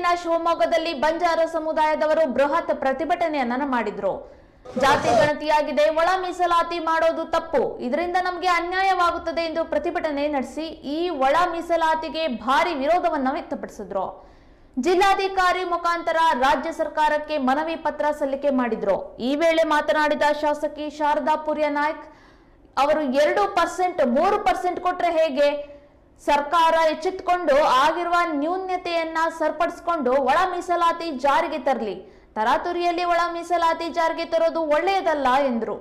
ದಿನ ಶಿವಮೊಗ್ಗದಲ್ಲಿ ಬಂಜಾರ ಸಮುದಾಯದವರು ಬೃಹತ್ ಪ್ರತಿಭಟನೆಯನ್ನ ಮಾಡಿದ್ರು. ಜಾತಿ ಗಣತಿಯಾಗಿದೆ, ಒಳ ಮೀಸಲಾತಿ ಮಾಡೋದು ತಪ್ಪು. ಇದರಿಂದ ನಮಗೆ ಅನ್ಯಾಯವಾಗುತ್ತದೆ ಎಂದು ಪ್ರತಿಭಟನೆ ನಡೆಸಿ ಈ ಒಳ ಮೀಸಲಾತಿಗೆ ಭಾರಿ ವಿರೋಧವನ್ನ ವ್ಯಕ್ತಪಡಿಸಿದ್ರು. ಜಿಲ್ಲಾಧಿಕಾರಿ ಮುಖಾಂತರ ರಾಜ್ಯ ಸರ್ಕಾರಕ್ಕೆ ಮನವಿ ಪತ್ರ ಸಲ್ಲಿಕೆ ಮಾಡಿದ್ರು. ಈ ವೇಳೆ ಮಾತನಾಡಿದ ಶಾಸಕಿ ಶಾರದಾ ಪುರ್ಯ ನಾಯ್ಕ್, ಅವರು ಎರಡು ಪರ್ಸೆಂಟ್, ಮೂರು ಪರ್ಸೆಂಟ್ ಕೊಟ್ರೆ ಹೇಗೆ? ಸರ್ಕಾರ ಎಚ್ಚೆತ್ತುಕೊಂಡು ಆಗಿರುವ ನ್ಯೂನ್ಯತೆಯನ್ನ ಸರಿಪಡಿಸಿಕೊಂಡು ಒಳ ಮೀಸಲಾತಿ ಜಾರಿಗೆ ತರಲಿ. ತರಾತುರಿಯಲ್ಲಿ ಒಳ ಮೀಸಲಾತಿ ಜಾರಿಗೆ ತರೋದು ಒಳ್ಳೆಯದಲ್ಲ ಎಂದರು.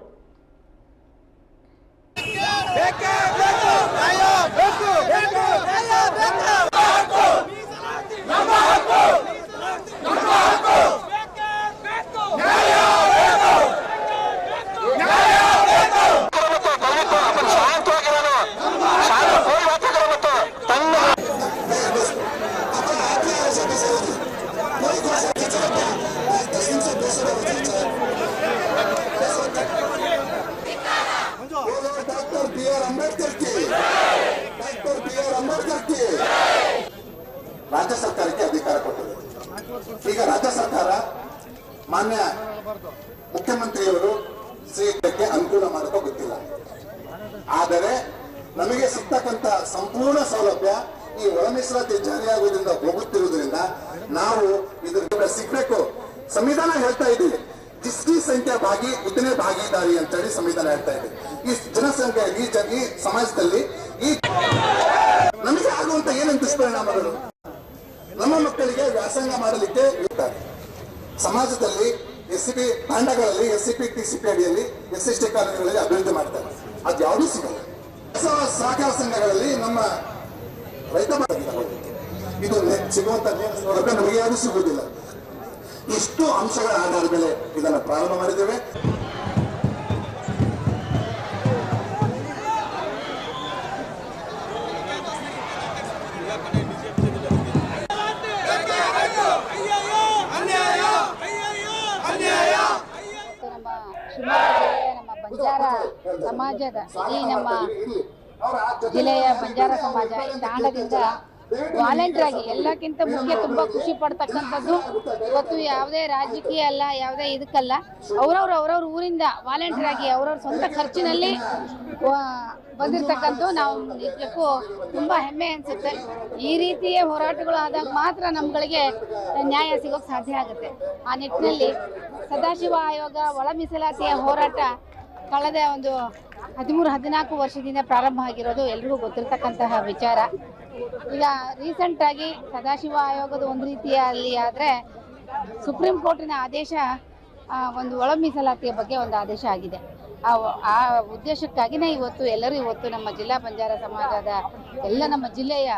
ರಾಜ್ಯ ಸರ್ಕಾರಕ್ಕೆ ಅಧಿಕಾರ ಕೊಟ್ಟಿದೆ. ಈಗ ರಾಜ್ಯ ಸರ್ಕಾರ ಮಾನ್ಯ ಮುಖ್ಯಮಂತ್ರಿಯವರು ಶ್ರೀಕ್ಕೆ ಅನುಕೂಲ ಮಾಡೋಕೆ ಗೊತ್ತಿಲ್ಲ. ಆದರೆ ನಮಗೆ ಸಿಗ್ತಕ್ಕಂತ ಸಂಪೂರ್ಣ ಸೌಲಭ್ಯ ಈ ಒಳ ಮೀಸಲಾತಿ ಜಾರಿಯಾಗುವುದರಿಂದ ಹೋಗುತ್ತಿರುವುದರಿಂದ ನಾವು ಇದ್ರ ಸಿಗ್ಬೇಕು. ಸಂವಿಧಾನ ಹೇಳ್ತಾ ಇದೆ ಜಿಸ್ಕಿ ಸಂಖ್ಯೆ ಭಾಗಿ ಉದ್ದನೇ ಭಾಗಿದಾರಿ ಅಂತ ಹೇಳಿ ಸಂವಿಧಾನ ಹೇಳ್ತಾ ಇದೆ. ಈ ಜನಸಂಖ್ಯೆ, ಈ ಈ ಸಮಾಜದಲ್ಲಿ ಈ ನಮಗೆ ಆಗುವಂತ ಏನಂತ ದುಷ್ಪರಿಣಾಮಗಳು? ನಮ್ಮ ಮಕ್ಕಳಿಗೆ ವ್ಯಾಸಂಗ ಮಾಡಲಿಕ್ಕೆ ಇರ್ತಾರೆ ಸಮಾಜದಲ್ಲಿ S C P ತಾಂಡಗಳಲ್ಲಿ S C P T C P ಅಡಿಯಲ್ಲಿ ಎಸ್ ಟಿ ಕಾಲೇಜುಗಳಲ್ಲಿ ಅಭಿವೃದ್ಧಿ ಮಾಡ್ತಾರೆ. ಅದು ಯಾವುದೂ ಸಿಗಲ್ಲ ಸಹಕಾರ ಸಂಘಗಳಲ್ಲಿ ನಮ್ಮ ರೈತ ಇದು ಸಿಗುವಂತ ನಮಗೆ ಯಾರು ಸಿಗುವುದಿಲ್ಲ. ಇಷ್ಟು ಅಂಶಗಳ ಆಧಾರದ ಮೇಲೆ ಇದನ್ನು ಪ್ರಾರಂಭ ಮಾಡಿದ್ದೇವೆ. ಸಮಾಜದ ಈ ನಮ್ಮ ಜಿಲ್ಲೆಯ ಬಂಜಾರ ಸಮಾಜ ಈ ತಾಂಡದಿಂದ ವಾಲಂಟಿಯರ್ ಆಗಿ ಎಲ್ಲಕ್ಕಿಂತ ಮುಖ್ಯ ತುಂಬಾ ಖುಷಿ ಪಡ್ತಕ್ಕಂಥದ್ದು ಇವತ್ತು ಯಾವುದೇ ರಾಜಕೀಯ ಅಲ್ಲ ಯಾವುದೇ ಇದಕ್ಕಲ್ಲ. ಅವ್ರವ್ರು ಅವ್ರವ್ರ ಊರಿಂದ ವಾಲಂಟಿಯರ್ ಆಗಿ ಅವ್ರವ್ರ ಸ್ವಂತ ಖರ್ಚಿನಲ್ಲಿ ಬಂದಿರ್ತಕ್ಕಂಥ ನಾವು ನಿಜಕ್ಕೂ ತುಂಬಾ ಹೆಮ್ಮೆ ಅನ್ಸುತ್ತೆ. ಈ ರೀತಿಯ ಹೋರಾಟಗಳು ಆದಾಗ ಮಾತ್ರ ನಮ್ಗಳಿಗೆ ನ್ಯಾಯ ಸಿಗೋಕ್ ಸಾಧ್ಯ ಆಗುತ್ತೆ. ಆ ನಿಟ್ಟಿನಲ್ಲಿ ಸದಾಶಿವ ಆಯೋಗ ಒಳ ಮೀಸಲಾತಿಯ ಹೋರಾಟ ಕಳೆದ ಒಂದು ಹದಿಮೂರು, ಹದಿನಾಲ್ಕು ವರ್ಷದಿಂದ ಪ್ರಾರಂಭ ಆಗಿರೋದು ಎಲ್ರಿಗೂ ಗೊತ್ತಿರ್ತಕ್ಕಂತಹ ವಿಚಾರ. ಈಗ ರೀಸೆಂಟ್ ಆಗಿ ಸದಾಶಿವ ಆಯೋಗದ ಒಂದು ರೀತಿಯಲ್ಲಿ ಆದ್ರೆ ಸುಪ್ರೀಂ ಕೋರ್ಟಿನ ಆದೇಶ ಒಂದು ಒಳ ಮೀಸಲಾತಿಯ ಬಗ್ಗೆ ಒಂದು ಆದೇಶ ಆಗಿದೆ. ಆ ಉದ್ದೇಶಕ್ಕಾಗಿನೇ ಇವತ್ತು ಎಲ್ಲರೂ ಇವತ್ತು ನಮ್ಮ ಜಿಲ್ಲಾ ಬಂಜಾರ ಸಮಾಜದ ಎಲ್ಲ ನಮ್ಮ ಜಿಲ್ಲೆಯ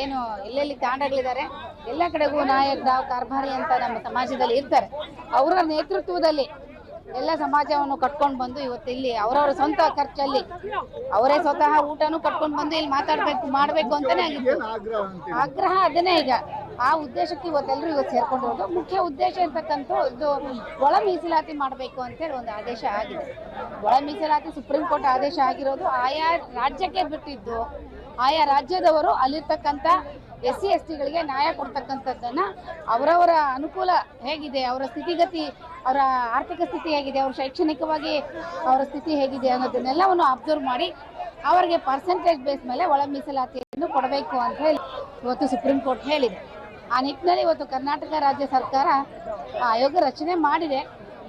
ಏನು ಎಲ್ಲೆಲ್ಲಿ ತಾಂಡಗಳಿದ್ದಾರೆ, ಎಲ್ಲ ಕಡೆಗೂ ನಾಯಕ್ ದಾವ್ ಕಾರ್ಭಾರಿ ಅಂತ ನಮ್ಮ ಸಮಾಜದಲ್ಲಿ ಇರ್ತಾರೆ. ಅವರ ನೇತೃತ್ವದಲ್ಲಿ ಎಲ್ಲ ಸಮಾಜವನ್ನು ಕಟ್ಕೊಂಡು ಬಂದು ಇವತ್ತು ಇಲ್ಲಿ ಅವರವರ ಸ್ವಂತ ಖರ್ಚಲ್ಲಿ ಅವರೇ ಸ್ವತಃ ಊಟನೂ ಕಟ್ಕೊಂಡು ಬಂದು ಇಲ್ಲಿ ಮಾತಾಡ್ಬೇಕು ಮಾಡ್ಬೇಕು ಅಂತಾನೆ ಆಗಿತ್ತು. ಆಗ್ರಹ ಅದನ್ನೇ ಈಗ. ಆ ಉದ್ದೇಶಕ್ಕೆ ಇವತ್ತೆಲ್ಲರೂ ಇವತ್ತು ಸೇರ್ಕೊಂಡಿರೋದು ಮುಖ್ಯ ಉದ್ದೇಶ ಇರ್ತಕ್ಕಂಥ ಇದು ಒಳ ಮೀಸಲಾತಿ ಮಾಡಬೇಕು ಅಂತೇಳಿ ಒಂದು ಆದೇಶ ಆಗಿದೆ. ಒಳ ಮೀಸಲಾತಿ ಸುಪ್ರೀಂ ಕೋರ್ಟ್ ಆದೇಶ ಆಗಿರೋದು ಆಯಾ ರಾಜ್ಯಕ್ಕೆ ಬಿಟ್ಟಿದ್ದು ಆಯಾ ರಾಜ್ಯದವರು ಅಲ್ಲಿರ್ತಕ್ಕಂಥ ಎಸ್ ಸಿ ಎಸ್ ಟಿಗಳಿಗೆ ನ್ಯಾಯ ಕೊಡ್ತಕ್ಕಂಥದ್ದನ್ನು ಅವರವರ ಅನುಕೂಲ ಹೇಗಿದೆ, ಅವರ ಸ್ಥಿತಿಗತಿ, ಅವರ ಆರ್ಥಿಕ ಸ್ಥಿತಿ ಹೇಗಿದೆ, ಅವ್ರ ಶೈಕ್ಷಣಿಕವಾಗಿ ಅವರ ಸ್ಥಿತಿ ಹೇಗಿದೆ ಅನ್ನೋದನ್ನೆಲ್ಲವನ್ನು ಅಬ್ಸರ್ವ್ ಮಾಡಿ ಅವರಿಗೆ ಪರ್ಸೆಂಟೇಜ್ ಬೇಸ್ ಮೇಲೆ ಒಳ ಮೀಸಲಾತಿಯನ್ನು ಕೊಡಬೇಕು ಅಂತ ಹೇಳಿ ಇವತ್ತು ಸುಪ್ರೀಂ ಕೋರ್ಟ್ ಹೇಳಿದೆ. ಆ ನಿಟ್ಟಿನಲ್ಲಿ ಇವತ್ತು ಕರ್ನಾಟಕ ರಾಜ್ಯ ಸರ್ಕಾರ ಆಯೋಗ ರಚನೆ ಮಾಡಿದೆ.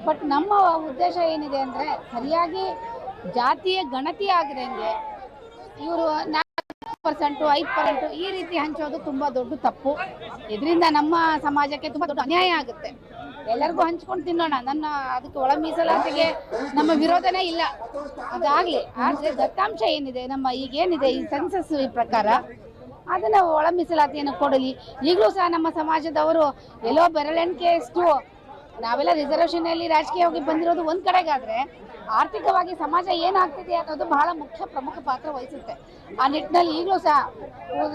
ಬಟ್ ನಮ್ಮ ಉದ್ದೇಶ ಏನಿದೆ ಅಂದರೆ ಸರಿಯಾಗಿ ಜಾತಿಯ ಗಣತಿ ಆಗದಂಗೆ ಇವರು ಪರ್ಸೆಂಟು, ಐದು ಪರ್ಸೆಂಟ್ ಈ ರೀತಿ ಹಂಚೋದು ತುಂಬಾ ದೊಡ್ಡ ತಪ್ಪು. ಇದರಿಂದ ನಮ್ಮ ಸಮಾಜಕ್ಕೆ ತುಂಬಾ ದೊಡ್ಡ ಅನ್ಯಾಯ ಆಗುತ್ತೆ. ಎಲ್ಲರಿಗೂ ಹಂಚ್ಕೊಂಡು ತಿನ್ನೋಣ. ನನ್ನ ಅದಕ್ಕೆ ಒಳ ಮೀಸಲಾತಿಗೆ ನಮ್ಮ ವಿರೋಧನೇ ಇಲ್ಲ. ಅದಾಗ್ಲಿ, ಆದ್ರೆ ದತ್ತಾಂಶ ಏನಿದೆ, ನಮ್ಮ ಈಗೇನಿದೆ ಈ ಸೆನ್ಸಸ್ ಪ್ರಕಾರ, ಅದನ್ನ ಒಳ ಮೀಸಲಾತಿಯನ್ನು ಕೊಡಲಿ. ಈಗಲೂ ಸಹ ನಮ್ಮ ಸಮಾಜದವರು ಎಲ್ಲೋ ಬೆರಳೆಣಿಕೆಯಷ್ಟು, ನಾವೆಲ್ಲ ರಿಸರ್ವೇಷನ್ ಅಲ್ಲಿ ರಾಜಕೀಯವಾಗಿ ಬಂದಿರೋದು ಒಂದ್ ಕಡೆಗಾದ್ರೆ ಆರ್ಥಿಕವಾಗಿ ಸಮಾಜ ಏನಾಗ್ತಿದೆ ಅನ್ನೋದು ಬಹಳ ಮುಖ್ಯ ಪ್ರಮುಖ ಪಾತ್ರ ವಹಿಸುತ್ತೆ. ಆ ನಿಟ್ಟಿನಲ್ಲಿ ಈಗಲೂ ಸಹ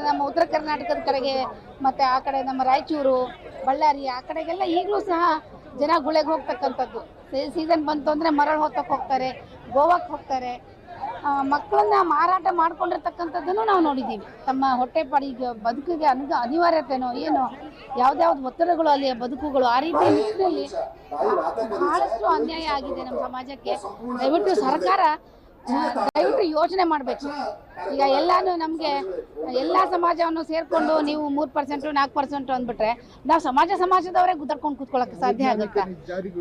ನಮ್ಮ ಉತ್ತರ ಕರ್ನಾಟಕದ ಕಡೆಗೆ ಮತ್ತೆ ಆ ಕಡೆ ನಮ್ಮ ರಾಯಚೂರು, ಬಳ್ಳಾರಿ ಆ ಕಡೆಗೆಲ್ಲ ಈಗಲೂ ಸಹ ಜನ ಗುಳೆಗೆ ಹೋಗ್ತಕ್ಕಂಥದ್ದು. ಸೀಸನ್ ಬಂತು ಅಂದರೆ ಮರಳು ಹೊತ್ತಕ್ಕೆ ಹೋಗ್ತಾರೆ ಗೋವಾಕ್ಕೆ ಹೋಗ್ತಾರೆ. ಮಕ್ಕಳನ್ನ ಮಾರಾಟ ಮಾಡ್ಕೊಂಡಿರ್ತಕ್ಕಂಥದ್ದನ್ನು ನಾವು ನೋಡಿದ್ದೀವಿ. ತಮ್ಮ ಹೊಟ್ಟೆಪಾಡಿಗೆ ಬದುಕಿಗೆ ಅನುಗ ಅನಿವಾರ್ಯತೆನೋ ಏನೋ ಯಾವ್ದಾವ್ದು ಒತ್ತಡಗಳು ಅಲ್ಲಿ, ಬದುಕುಗಳು, ಆ ರೀತಿ ನಿಟ್ಟಿನಲ್ಲಿ ಬಹಳಷ್ಟು ಅನ್ಯಾಯ ಆಗಿದೆ ನಮ್ಮ ಸಮಾಜಕ್ಕೆ. ದಯವಿಟ್ಟು ಸರ್ಕಾರ ದಯವಿಟ್ಟು ಯೋಚನೆ ಮಾಡಬೇಕು. ಈಗ ಎಲ್ಲಾನು ನಮಗೆ, ಎಲ್ಲ ಸಮಾಜವನ್ನು ಸೇರಿಕೊಂಡು ನೀವು ಮೂರು ಪರ್ಸೆಂಟು, ನಾಲ್ಕು ಪರ್ಸೆಂಟು ಅಂದ್ಬಿಟ್ರೆ, ನಾವು ಸಮಾಜ ಸಮಾಜದವರೇ ಗುದ್ದಾಡ್ಕೊಂಡು ಕೂತ್ಕೊಳ್ಳೋಕೆ ಸಾಧ್ಯ ಆಗುತ್ತೆ?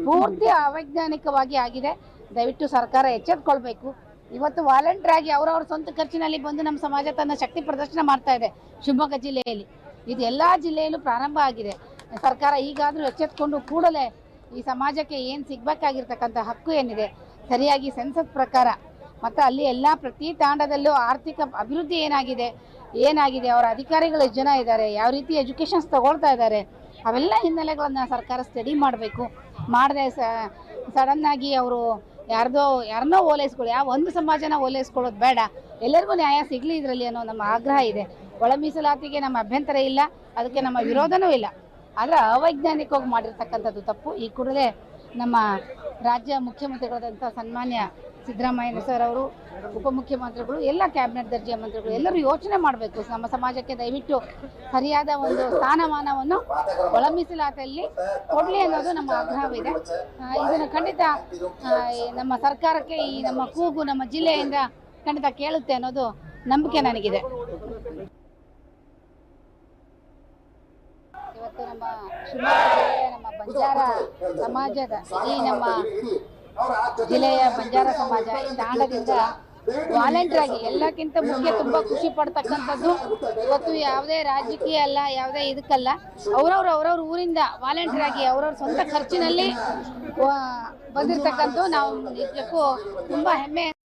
ಪೂರ್ತಿ ಅವೈಜ್ಞಾನಿಕವಾಗಿ ಆಗಿದೆ. ದಯವಿಟ್ಟು ಸರ್ಕಾರ ಎಚ್ಚೆತ್ಕೊಳ್ಬೇಕು. ಇವತ್ತು ವಾಲಂಟಿಯರ್ ಆಗಿ ಅವರವ್ರ ಸ್ವಂತ ಖರ್ಚಿನಲ್ಲಿ ಬಂದು ನಮ್ಮ ಸಮಾಜ ತನ್ನ ಶಕ್ತಿ ಪ್ರದರ್ಶನ ಮಾಡ್ತಾ ಇದೆ ಶಿವಮೊಗ್ಗ ಜಿಲ್ಲೆಯಲ್ಲಿ. ಇದು ಎಲ್ಲ ಜಿಲ್ಲೆಯಲ್ಲೂ ಪ್ರಾರಂಭ ಆಗಿದೆ. ಸರ್ಕಾರ ಈಗಾದರೂ ಎಚ್ಚೆತ್ಕೊಂಡು ಕೂಡಲೇ ಈ ಸಮಾಜಕ್ಕೆ ಏನು ಸಿಗ್ಬೇಕಾಗಿರ್ತಕ್ಕಂಥ ಹಕ್ಕು ಏನಿದೆ, ಸರಿಯಾಗಿ ಸೆನ್ಸಸ್ ಪ್ರಕಾರ ಮತ್ತು ಅಲ್ಲಿ ಎಲ್ಲ ಪ್ರತಿ ತಾಂಡದಲ್ಲೂ ಆರ್ಥಿಕ ಅಭಿವೃದ್ಧಿ ಏನಾಗಿದೆ ಏನಾಗಿದೆ, ಅವರ ಅಧಿಕಾರಿಗಳು ಜನ ಇದ್ದಾರೆ, ಯಾವ ರೀತಿ ಎಜುಕೇಷನ್ಸ್ ತಗೊಳ್ತಾ ಇದ್ದಾರೆ, ಅವೆಲ್ಲ ಹಿನ್ನೆಲೆಗಳನ್ನು ಸರ್ಕಾರ ಸ್ಟಡಿ ಮಾಡಬೇಕು. ಮಾಡದೆ ಸಡನ್ನಾಗಿ ಅವರು ಯಾರ್ದೋ ಯಾರನ್ನೋ ಓಲೈಸ್ಕೊಳ್ಳಿ. ಯಾವ ಒಂದು ಸಮಾಜನ ಓಲೈಸ್ಕೊಳ್ಳೋದು ಬೇಡ. ಎಲ್ಲರಿಗೂ ನ್ಯಾಯ ಸಿಗಲಿ ಇದರಲ್ಲಿ ಅನ್ನೋ ನಮ್ಮ ಆಗ್ರಹ ಇದೆ. ಒಳ ಮೀಸಲಾತಿಗೆ ನಮ್ಮ ಅಭ್ಯಂತರ ಇಲ್ಲ, ಅದಕ್ಕೆ ನಮ್ಮ ವಿರೋಧನೂ ಇಲ್ಲ. ಆದರೆ ಅವೈಜ್ಞಾನಿಕವಾಗಿ ಮಾಡಿರ್ತಕ್ಕಂಥದ್ದು ತಪ್ಪು. ಈ ಕೂಡಲೇ ನಮ್ಮ ರಾಜ್ಯ ಮುಖ್ಯಮಂತ್ರಿಗಳಾದಂಥ ಸನ್ಮಾನ್ಯ ಸಿದ್ದರಾಮಯ್ಯ ಸರ್ ಅವರು, ಉಪಮುಖ್ಯಮಂತ್ರಿಗಳು, ಎಲ್ಲ ಕ್ಯಾಬಿನೆಟ್ ದರ್ಜೆಯ ಮಂತ್ರಿಗಳು, ಎಲ್ಲರೂ ಯೋಚನೆ ಮಾಡಬೇಕು. ನಮ್ಮ ಸಮಾಜಕ್ಕೆ ದಯವಿಟ್ಟು ಸರಿಯಾದ ಒಂದು ಸ್ಥಾನಮಾನವನ್ನು ಒಳ ಮೀಸಲಾತಲ್ಲಿ ಕೊಡಲಿ ಅನ್ನೋದು ನಮ್ಮ ಆಗ್ರಹವಿದೆ. ಇದನ್ನು ಖಂಡಿತ ನಮ್ಮ ಸರ್ಕಾರಕ್ಕೆ ಈ ನಮ್ಮ ಕೂಗು ನಮ್ಮ ಜಿಲ್ಲೆಯಿಂದ ಖಂಡಿತ ಕೇಳುತ್ತೆ ಅನ್ನೋದು ನಂಬಿಕೆ ನನಗಿದೆ. ಇವತ್ತು ನಮ್ಮ ಶಿವಮೊಗ್ಗ ನಮ್ಮ ಬಂಜಾರ ಸಮಾಜದ ಈ ನಮ್ಮ ಜಿಲ್ಲೆಯ ಬಂಜಾರ ಸಮಾಜ ಈ ತಾಂಡದಿಂದ ವಾಲಂಟಿಯರ್ ಆಗಿ ಎಲ್ಲಕ್ಕಿಂತ ಮುಖ್ಯ ತುಂಬಾ ಖುಷಿ ಪಡ್ತಕ್ಕಂಥದ್ದು. ಇವತ್ತು ಯಾವುದೇ ರಾಜಕೀಯ ಅಲ್ಲ ಯಾವುದೇ ಇದಕ್ಕಲ್ಲ. ಅವ್ರವ್ರ ಅವ್ರವ್ರ ಊರಿಂದ ವಾಲಂಟಿಯರ್ ಆಗಿ ಅವ್ರವ್ರ ಸ್ವಂತ ಖರ್ಚಿನಲ್ಲಿ ಬಂದಿರತಕ್ಕಂತ ಬಂದಿರ್ತಕ್ಕಂಥ ನಾವು ನಿಜಕ್ಕೂ ತುಂಬಾ ಹೆಮ್ಮೆ